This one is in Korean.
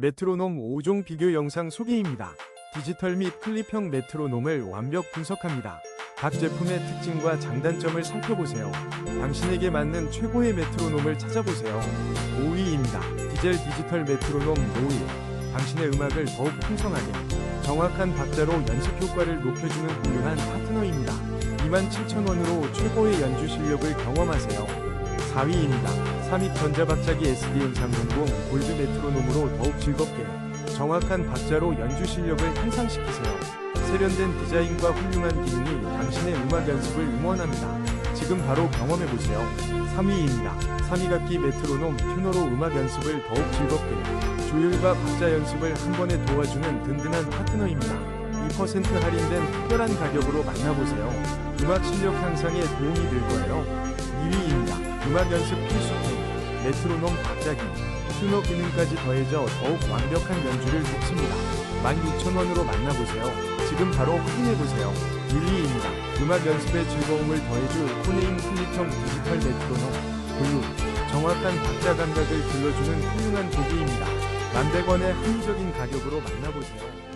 메트로놈 5종 비교 영상 소개입니다. 디지털 및 클립형 메트로놈을 완벽 분석합니다. 각 제품의 특징과 장단점을 살펴보세요. 당신에게 맞는 최고의 메트로놈을 찾아보세요. 5위입니다. 디젤 디지털 메트로놈 노이. 당신의 음악을 더욱 풍성하게, 정확한 박자로 연습 효과를 높여주는 훌륭한 파트너입니다. 27,000원으로 최고의 연주 실력을 경험하세요. 4위입니다. 삼입 전자박자기 SD 음상00 골드 메트로놈으로 더욱 즐겁게 정확한 박자로 연주 실력을 향상시키세요. 세련된 디자인과 훌륭한 기능이 당신의 음악 연습을 응원합니다. 지금 바로 경험해보세요. 3위입니다. 3위각기 메트로놈 튜너로 음악 연습을 더욱 즐겁게 조율과 박자 연습을 한 번에 도와주는 든든한 파트너입니다. 2% 할인된 특별한 가격으로 만나보세요. 음악 실력 향상에 도움이 될 거예요. 2위입니다. 음악 연습 필수품 메트로놈 박자기 튜너 기능까지 더해져 더욱 완벽한 연주를 붙입니다. 16,000원으로 만나보세요. 지금 바로 확인해보세요. 1위입니다. 음악 연습의 즐거움을 더해줄 코네임 클립형 디지털 메트로놈 블루 정확한 박자 감각을 들려주는 훌륭한 도구입니다. 만백원의 합리적인 가격으로 만나보세요.